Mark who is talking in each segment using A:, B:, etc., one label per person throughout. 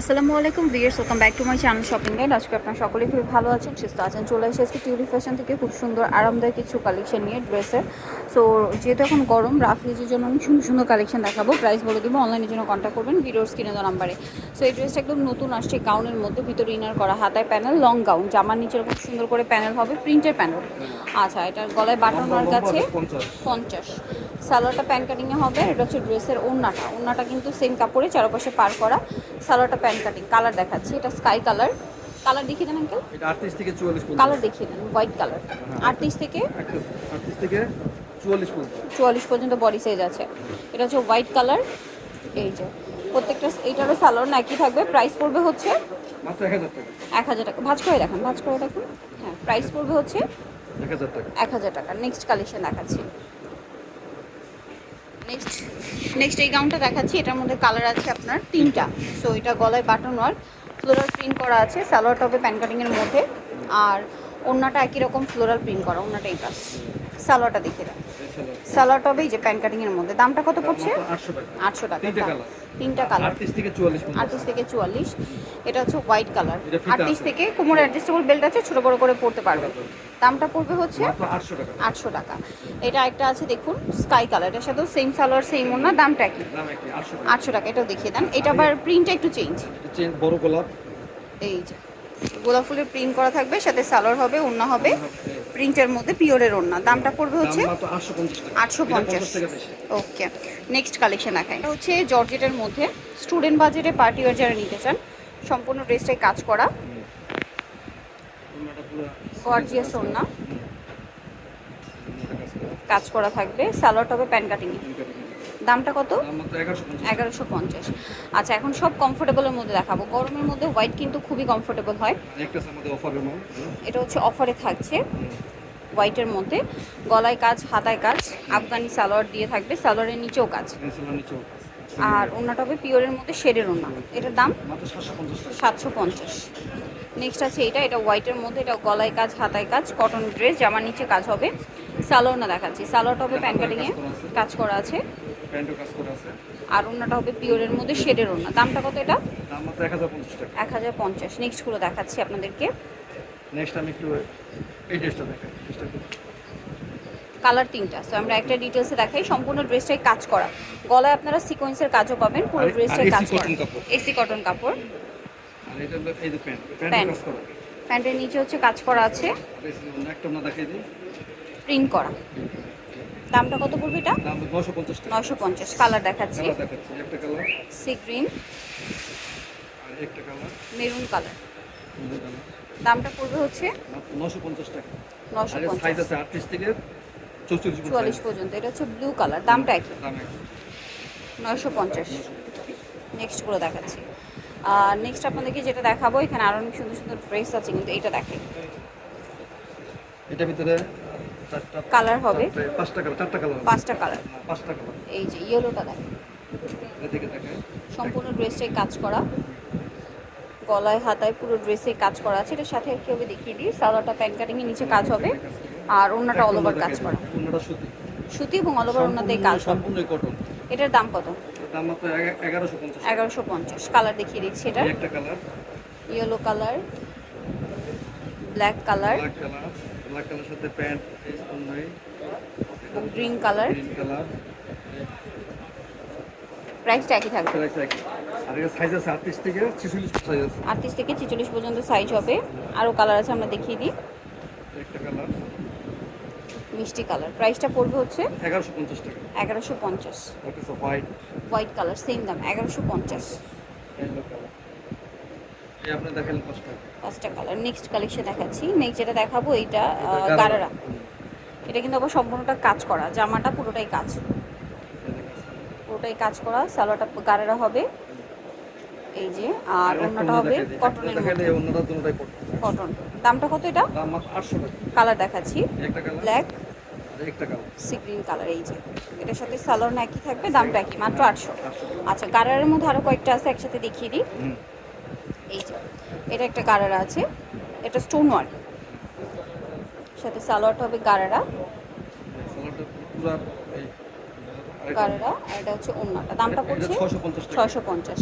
A: আসসালামু আলাইকুম viewers welcome back to my channel shopping guide আজকে আপনারা সকলেই খুবই ভালো আছেন সুস্থ আছেন। চলে এসেছি টিউরি ফ্যাশন থেকে খুব সুন্দর আরামদায়ক কিছু কালেকশন নিয়ে ড্রেসের সো যেহেতু এখন গরম রাফ ইউজের জন্য আমি সুন্দর সুন্দর কালেকশন দেখাবো। প্রাইস বলে দিব অনলাইনের জন্য কন্ট্যাক্ট করবেন ভিডিওর স্ক্রিনে দেওয়া নাম্বারে সো এই ড্রেসটা একদম নতুন আসছে গাউনের মধ্যে ভিতরে ইনার করা হাতায় প্যানেল লং গাউন জামার নিচে খুব সুন্দর করে প্যানেল হবে প্রিন্টের প্যানেল আচ্ছা এটার গলায় বাটনার কাছে পঞ্চাশ। সালোয়ারটা প্যান কাটিংয়ে হবে এটা হচ্ছে ড্রেসের ওড়নাটা। ওড়নাটা কিন্তু সেম কাপড়ে চারপাশে পার করা সালোয়ারটা প্যান কাটিং কালার দেখাচ্ছি এটা স্কাই কালার কালার দেখিয়ে দেন আঙ্কেল
B: এটা আটত্রিশ থেকে চুয়াল্লিশ পর্যন্ত।
A: কালার দেখিয়ে দেন হোয়াইট কালার আটত্রিশ থেকে?
B: আটত্রিশ থেকে চুয়াল্লিশ পর্যন্ত।
A: চুয়াল্লিশ পর্যন্ত বডি সাইজ আছে। এটা হচ্ছে হোয়াইট কালার এই যে প্রত্যেকটা এইটারও সালোয়ার না একই থাকবে। প্রাইস পড়বে হচ্ছে
B: মাত্র এক হাজার টাকা।
A: এক হাজার টাকা। ভাজ করে দেখেন ভাজ করে দেখুন। হ্যাঁ প্রাইস পড়বে হচ্ছে
B: এক হাজার টাকা।
A: এক হাজার টাকা। নেক্সট কালেকশন দেখাচ্ছি। নেক্সট নেক্সট এই গাউনটা দেখাচ্ছি, এটার মধ্যে কালার আছে আপনার তিনটা। সো এটা গলায় বাটন ওয়ার্ক ফ্লোরাল প্রিন্ট করা আছে, সালোয়ার টপে প্যান কাটিংয়ের মধ্যে, আর অন্যটা একই রকম ফ্লোরাল প্রিন্ট করা অন্যটা এই পাশ। সালোয়ারটা দেখে দেন সালোয়ার টপে এই যে প্যান কাটিংয়ের মধ্যে। দামটা কত পড়ছে?
B: আটশো টাকা।
A: আটশো টাকা।
B: তিনটা
A: কালার।
B: আটত্রিশ থেকে চুয়াল্লিশ পর্যন্ত।
A: আটত্রিশ থেকে চুয়াল্লিশ। এটা হচ্ছে হোয়াইট কালার।
B: এটা ফিতা
A: আটত্রিশ
B: আছে।
A: থেকে কোমর অ্যাডজাস্টেবল বেল্ট আছে ছোটো বড়ো করে পড়তে পারবে দামটা পড়বে হচ্ছে
B: মাত্র আটশো টাকা।
A: আটশো টাকা। এটা একটা আছে দেখুন স্কাই কালার এটার সাথেও সেম সালোয়ার সেম ওনা দামটা কি
B: দাম একই আটশো টাকা।
A: আটশো টাকা এটাও দেখিয়ে দেন। এটা আবার প্রিন্টটা একটু চেঞ্জ
B: বড় গোলাপ।
A: এই যে। গোলাপ ফুলের প্রিন্ট করা থাকবে সাথে সালোয়ার হবে ওড়না হবে। প্রিন্টের মধ্যে পিওরের ওড়না। দামটা পড়বে হচ্ছে
B: আটশো পঞ্চাশ
A: ওকে নেক্সট কালেকশন এটা হচ্ছে জর্জেটের মধ্যে। স্টুডেন্ট বাজেটে পার্টি ওয়ার যারা নিতে চান সম্পূর্ণ ড্রেসটাই কাজ করা। গর্জিয়াস ওড়না।
B: কাজ করা।
A: থাকবে। সালোয়ার হবে প্যান কাটিংয়ে দামটা কত?
B: এগারোশো পঞ্চাশ।
A: আচ্ছা এখন সব কমফোর্টেবলের মধ্যে দেখাবো। গরমের মধ্যে হোয়াইট কিন্তু খুবই কমফোর্টেবল হয়। এটা হচ্ছে অফারে থাকছে। হোয়াইটের মধ্যে। গলায় কাজ হাতায় কাজ আফগানি সালোয়ার দিয়ে থাকবে। সালোয়ারের নিচেও কাজ। আর ওনাটা হবে পিওরের মধ্যে শেডের ওনা এটার দাম?
B: সাতশো পঞ্চাশ
A: নেক্সট আছে এটা। এটা হোয়াইটের মধ্যে। এটা গলায় কাজ হাতায় কাজ কটন ড্রেস জামার নিচে কাজ হবে। সালোয়ার না দেখাচ্ছি। সালোয়ারটা হবে প্যান কাটিংয়ে কাজ করা আছে।
B: প্যান্টও কাজ করা আছে।
A: আর ওনাটা হবে পিওরের মধ্যে শেডের ওনা দামটা কত এটা?
B: দাম মাত্র এক হাজার পঞ্চাশ টাকা।
A: নেক্সটগুলো দেখাচ্ছি আপনাদেরকে।
B: নেক্সট আমি একটু এই ড্রেসটা দেখাই।
A: কালার তিনটা। সো আমরা একটা ডিটেলসে দেখাই। সম্পূর্ণ ড্রেসটাই কাজ করা। গলায় আপনারা সিকোয়েন্সের কাজও পাবেন। পুরো ড্রেসটাই কাজ করা। এসি কটন কাপড়।
B: আর এটা হলো এই যে প্যান্ট
A: প্যান্ট
B: প্যান্ট কাজ করা।
A: প্যান্টের নিচে হচ্ছে কাজ করা আছে। প্রিন্ট করা। দামটা কত পড়বে এটা?
B: নশো পঞ্চাশ
A: কালার দেখাচ্ছি। Sea green.
B: আর একটা কালার।
A: Maroon colour. দামটা পড়বে হচ্ছে?
B: নশো পঞ্চাশ টাকা।
A: নশো পঞ্চাশ।
B: আটত্রিশ থেকে
A: চুয়াল্লিশ পর্যন্ত এটা হচ্ছে ব্লু কালার দামটা একই।
B: দাম একই।
A: নয়শো পঞ্চাশ। নেক্সটগুলো দেখাচ্ছি। আর নেক্সট আপনাদেরকে যেটা দেখাবো এখানে আরও অনেক সুন্দর সুন্দর ড্রেস আছে কিন্তু এটা দেখে
B: এটার ভিতরে
A: কালার হবে।
B: পাঁচটা কালার চারটা কালার
A: পাঁচটা কালার
B: পাঁচটা কালার
A: এই যে ইয়েলোটা
B: দেখেন।
A: সম্পূর্ণ ড্রেসটাই কাজ করা। গলায় হাতায় পুরো ড্রেসে কাজ করা আছে। এটার সাথে কি হবে দেখিয়ে দিই। সালোয়ারটা প্যান কাটিংয়ের নিচে কাজ হবে। আর অন্যটা অল ওভার কাজ করা।
B: সুতি।
A: সুতি এবং অল ওভার ওনাতে কাজ হবে।
B: সম্পূর্ণ কটন
A: এটার দাম কত?
B: দাম মাত্র পঞ্চাশ।
A: এগারোশো পঞ্চাশ। কালার দেখিয়ে দিচ্ছি এটা।
B: একটা colour
A: yellow colour black colour
B: black colour black colour সাথে pant
A: green colour
B: green colour
A: প্রাইসটা একই থাকবে।
B: প্রাইস একই। আর এর সাইজ আছে আটত্রিশ থেকে ছিচল্লিশ সাইজ আছে।
A: আটত্রিশ থেকে ছেচল্লিশ পর্যন্ত সাইজ হবে। আরও কালার আছে আমরা দেখিয়ে দিই।
B: একটা কালার
A: মিষ্টি কালার প্রাইসটা পড়বে হচ্ছে
B: এগারোশো পঞ্চাশ টাকা। Okay so white
A: white colour same দাম এগারোশো পঞ্চাশ।
B: ইয়েলো কালার এই আপনি দেখেন পাঁচটা
A: কালার। নেক্সট কালেকশন দেখাচ্ছি। নেক্সট যেটা দেখাবো এইটা গারারা এটা কিন্তু আবার সম্পূর্ণটা কাজ করা। জামাটা পুরোটাই কাজ। পুরোটাই কাজ করা। সালোয়ারটা গারারা হবে। এই যে আর অন্যটা হবে কটনের কটন দামটা কত এটা? কালার দেখাচ্ছি। ব্ল্যাক সি গ্রিন কালার এই যে। এটার সাথে সালোয়ার একই থাকবে? দামটা একই মাত্র আটশো। আচ্ছা গারারের মধ্যে আরও কয়েকটা আছে একসাথে দেখিয়ে দিই। এই যে এটা একটা গারারা আছে এটা স্টোন ওয়ার্ক সাথে সালোয়ারটা হবে গারারা। গাড়েরা আর এটা হচ্ছে ওন্নাটা। দামটা পড়ছে
B: 650
A: ছয়শো পঞ্চাশ।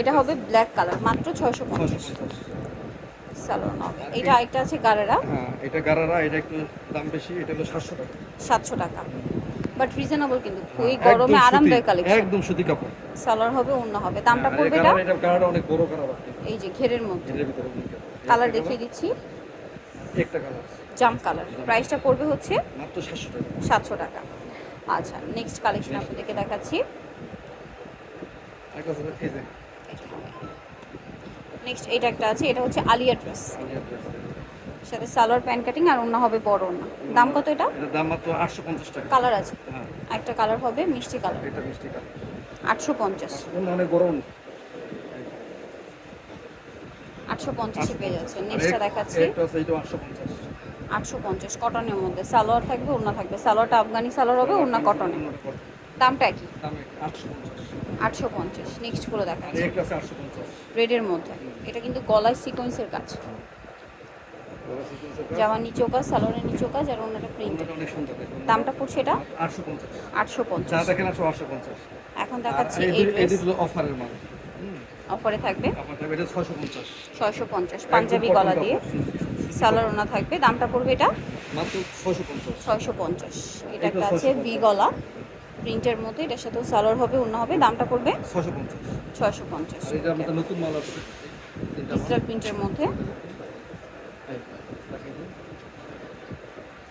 A: এটা হবে ব্ল্যাক কালার মাত্র ছয়শো পঞ্চাশ।
B: 650
A: স্যালোন এটা একটা আছে গাড়েরা
B: হ্যাঁ এটা গারারা এটা একটু দাম বেশি এটা হলো 700 টাকা।
A: সাতশো টাকা। বাট রিজনেবল কিন্তু। এই
B: একদম
A: গরমে আরামদায়ক কালেকশন
B: একদম সুতি কাপড়।
A: সালোয়ার হবে অন্য হবে। দামটা পড়বে এটা?
B: এটা গারারা অনেক বড় গারারা
A: এই যে ঘেরের মধ্যে। কালার দেখিয়ে দিচ্ছি।
B: একটা কালার
A: জাম কালার প্রাইসটা পড়বে হচ্ছে
B: মাত্র 700 টাকা।
A: সাতশো টাকা। আচ্ছা নেক্সট কালেকশন আপনাদেরকে দেখাচ্ছি। নেক্সট এটা একটা আছে এটা হচ্ছে আলিয়া ড্রেস
B: আলিয়া।
A: সাথে সালোয়ার প্যান্ট কাটিং আর অন্য হবে বড় অন্য দাম কত এটা?
B: দাম মাত্র 850 টাকা।
A: কালার আছে?
B: হ্যাঁ।
A: একটা কালার হবে মিষ্টি কালার
B: এটা মিষ্টি কালার
A: আটশো পঞ্চাশ।
B: অন্য অনেক বড় অন্য।
A: আটশো পঞ্চাশে পেয়ে যাচ্ছে। নেক্সটটা দেখাচ্ছি।
B: আছে এটা 850
A: আটশো পঞ্চাশ কটনের মধ্যে। সালোয়ার থাকবে ওড়না থাকবে। সালোয়ারটা আফগানি সালোয়ার হবে ওড়না কটনে দামটা কি
B: দাম 850
A: আটশো পঞ্চাশ। নেক্সট করে
B: আর
A: দেখাচ্ছি।
B: একটা আছে 850
A: রেডের মধ্যে। এটা কিন্তু গলায় সিকোয়েন্সের কাজ। জামার নিচেও কাজ সালোয়ারের নিচেও কাজ আর ওনাটা প্রিন্ট দামটা পড়ছে এটা?
B: 850
A: আটশো পঞ্চাশ।
B: দেখেন আছে 850
A: এখন দেখাচ্ছি
B: এই অফারের মাল।
A: অফারে থাকবে?
B: আপনার টাকা এটা 650
A: ছয়শো পঞ্চাশ পাঞ্জাবি গলা দিয়ে। সালোয়ার ওনা থাকবে দামটা পড়বে এটা? ছয়শো পঞ্চাশ। এটা একটা আছে
B: 650
A: ভি গলা। প্রিন্টের মধ্যে এটার সাথেও সালোয়ার হবে অন্য হবে দামটা পড়বে?
B: 650
A: ছয়শো পঞ্চাশ।
B: মাল।
A: ডিজিটাল প্রিন্টের মধ্যে
B: এই, দেখাই দিন।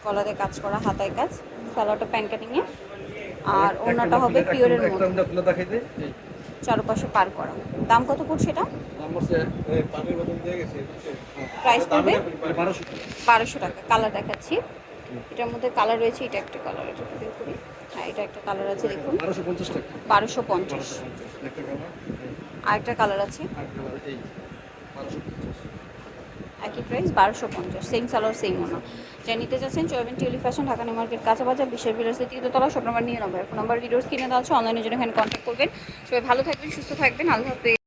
A: গলাতে কাজ করা হাতায় কাজ সালোয়ারটা প্যান কাটিংয়ে আর
B: একটা
A: ওনাটা হবে পিওরের মধ্যে চারপাশে পার করা। দাম কত পড়ছে এটা? প্রাইস পড়বে?
B: 1200 টাকা।
A: বারোশো। টাকা কালার দেখাচ্ছি। এটার মধ্যে কালার রয়েছে এটা একটা কালার এটা বের করি হ্যাঁ এটা একটা কালার আছে দেখুন।
B: 1250 টাকা।
A: বারোশো পঞ্চাশ।
B: 1250 একটা কালার, এই,
A: আরেকটা কালার আছে
B: আর কালার, এই, 1250
A: একই প্রাইস বারোশো পঞ্চাশ। সেম সালোয়ার সেম ওনা যা নিতে যাচ্ছেন চয়েন টিউলি ফ্যাশন ঢাকা নিউ মার্কেট কাঁচা বাজার বিশ্বের বিলাসের তৃতীয়তলা সব নম্বর নিয়ে নম্বর ফোন নম্বর ভিডিওস কিনে দেওয়া আছে অনলাইনের জন্য এখানে কন্ট্যাক্ট করবেন। সবাই ভালো থাকবেন, সুস্থ থাকবেন। আল্লাহ